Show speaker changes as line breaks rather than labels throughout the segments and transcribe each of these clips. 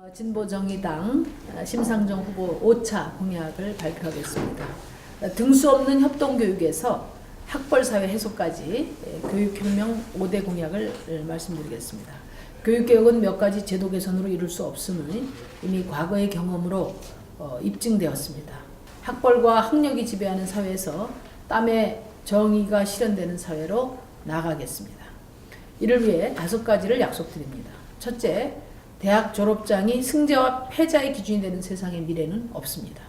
어, 진보정의당 어, 심상정 후보 5차 공약을 발표하겠습니다. 어, 등수 없는 협동교육에서 학벌사회 해소까지 예, 교육혁명 5대 공약을 예, 말씀드리겠습니다. 교육개혁은 몇 가지 제도 개선으로 이룰 수 없음을 이미 과거의 경험으로 어, 입증되었습니다. 학벌과 학력이 지배하는 사회에서 땀의 정의가 실현되는 사회로 나아가겠습니다. 이를 위해 다섯 가지를 약속드립니다. 첫째, 대학 졸업장이 승자와 패자의 기준이 되는 세상의 미래는 없습니다.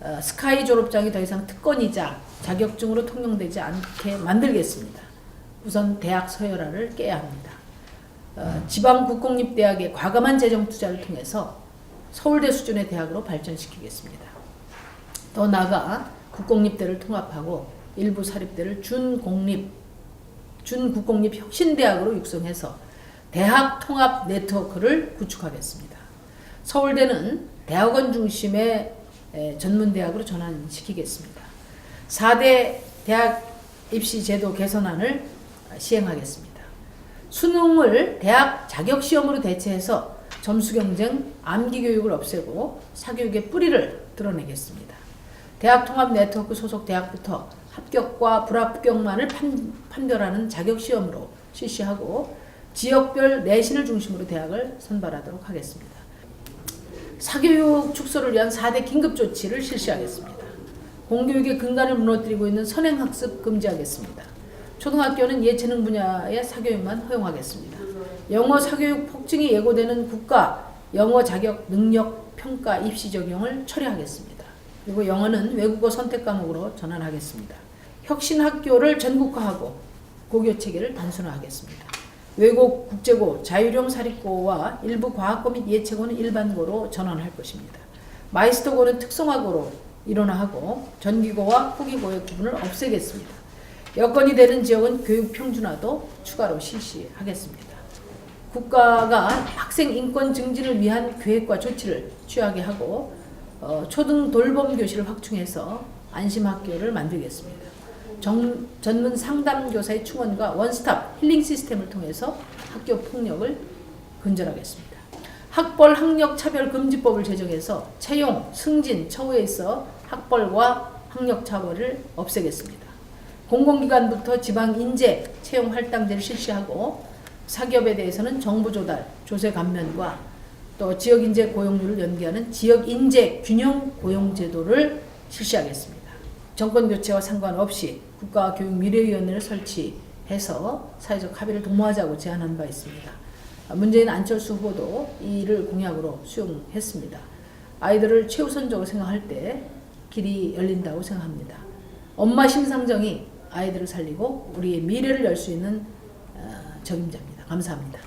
어, 스카이 졸업장이 더 이상 특권이자 자격증으로 통용되지 않게 만들겠습니다. 우선 대학 서열화를 깨야 합니다. 어, 지방 국공립대학의 과감한 재정 투자를 통해서 서울대 수준의 대학으로 발전시키겠습니다. 더 나아가 국공립대를 통합하고 일부 사립대를 준공립, 준국공립 혁신대학으로 육성해서 대학 통합 네트워크를 구축하겠습니다. 서울대는 대학원 중심의 에, 전문대학으로 전환시키겠습니다. 4대 대학 입시 제도 개선안을 시행하겠습니다. 수능을 대학 자격 시험으로 대체해서 점수 경쟁, 암기 교육을 없애고 사교육의 뿌리를 드러내겠습니다. 대학 통합 네트워크 소속 대학부터 합격과 불합격만을 판, 판별하는 자격 시험으로 실시하고 지역별 내신을 중심으로 대학을 선발하도록 하겠습니다. 사교육 축소를 위한 4대 긴급 조치를 실시하겠습니다. 공교육의 근간을 무너뜨리고 있는 선행학습 금지하겠습니다. 초등학교는 예체능 분야의 사교육만 허용하겠습니다. 영어 사교육 폭증이 예고되는 국가 영어 자격 능력 평가 입시 적용을 철회하겠습니다. 그리고 영어는 외국어 선택 과목으로 전환하겠습니다. 혁신 학교를 전국화하고 고교 체계를 단순화하겠습니다. 외국 국제고, 자율형 사립고와 일부 과학고 및 예체고는 일반고로 전환할 것입니다. 마이스터고는 특성화고로 일원화하고 전기고와 후기고의 구분을 없애겠습니다. 여건이 되는 지역은 교육 평준화도 추가로 실시하겠습니다. 국가가 학생 인권 증진을 위한 계획과 조치를 취하게 하고 어, 초등 돌봄 교실을 확충해서 안심 학교를 만들겠습니다. 정, 전문 상담 교사의 충원과 원스톱 힐링 시스템을 통해서 학교 폭력을 근절하겠습니다. 학벌 학력 차별 금지법을 제정해서 채용, 승진, 처우에 있어 학벌과 학력 차별을 없애겠습니다. 공공기관부터 지방 인재 채용 할당제를 실시하고 사기업에 대해서는 정보 조달, 조세 감면과 또 지역 인재 고용률을 연계하는 지역 인재 균형 고용 제도를 실시하겠습니다. 정권 교체와 상관없이 국가 교육 미래위원회를 설치해서 사회적 합의를 도모하자고 제안한 바 있습니다. 문재인 안철수 후보도 이를 공약으로 수용했습니다. 아이들을 최우선적으로 생각할 때 길이 열린다고 생각합니다. 엄마 심상정이 아이들을 살리고 우리의 미래를 열 수 있는 어, 적임자입니다. 감사합니다.